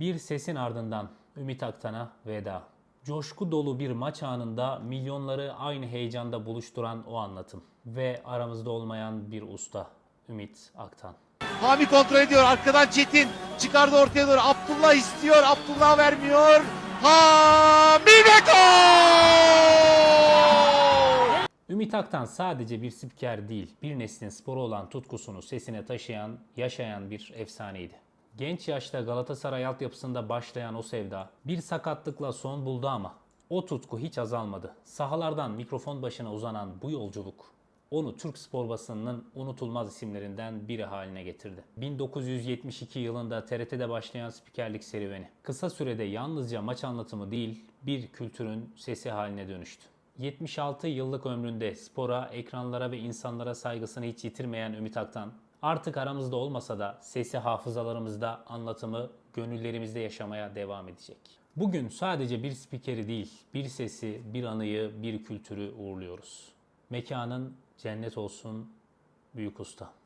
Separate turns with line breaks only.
Bir sesin ardından Ümit Aktan'a veda. Coşku dolu bir maç anında milyonları aynı heyecanda buluşturan o anlatım. Ve aramızda olmayan bir usta Ümit Aktan.
Hami kontrol ediyor. Arkadan Çetin çıkardı ortaya doğru. Abdullah istiyor. Abdullah vermiyor. Hami ve gol!
Ümit Aktan sadece bir spiker değil, bir neslin sporu olan tutkusunu sesine taşıyan, yaşayan bir efsaneydi. Genç yaşta Galatasaray altyapısında başlayan o sevda bir sakatlıkla son buldu ama o tutku hiç azalmadı. Sahalardan mikrofon başına uzanan bu yolculuk onu Türk spor basınının unutulmaz isimlerinden biri haline getirdi. 1972 yılında TRT'de başlayan spikerlik serüveni kısa sürede yalnızca maç anlatımı değil bir kültürün sesi haline dönüştü. 76 yıllık ömründe spora, ekranlara ve insanlara saygısını hiç yitirmeyen Ümit Aktan, artık aramızda olmasa da sesi hafızalarımızda, anlatımı gönüllerimizde yaşamaya devam edecek. Bugün sadece bir spikeri değil, bir sesi, bir anıyı, bir kültürü uğurluyoruz. Mekanın cennet olsun büyük usta.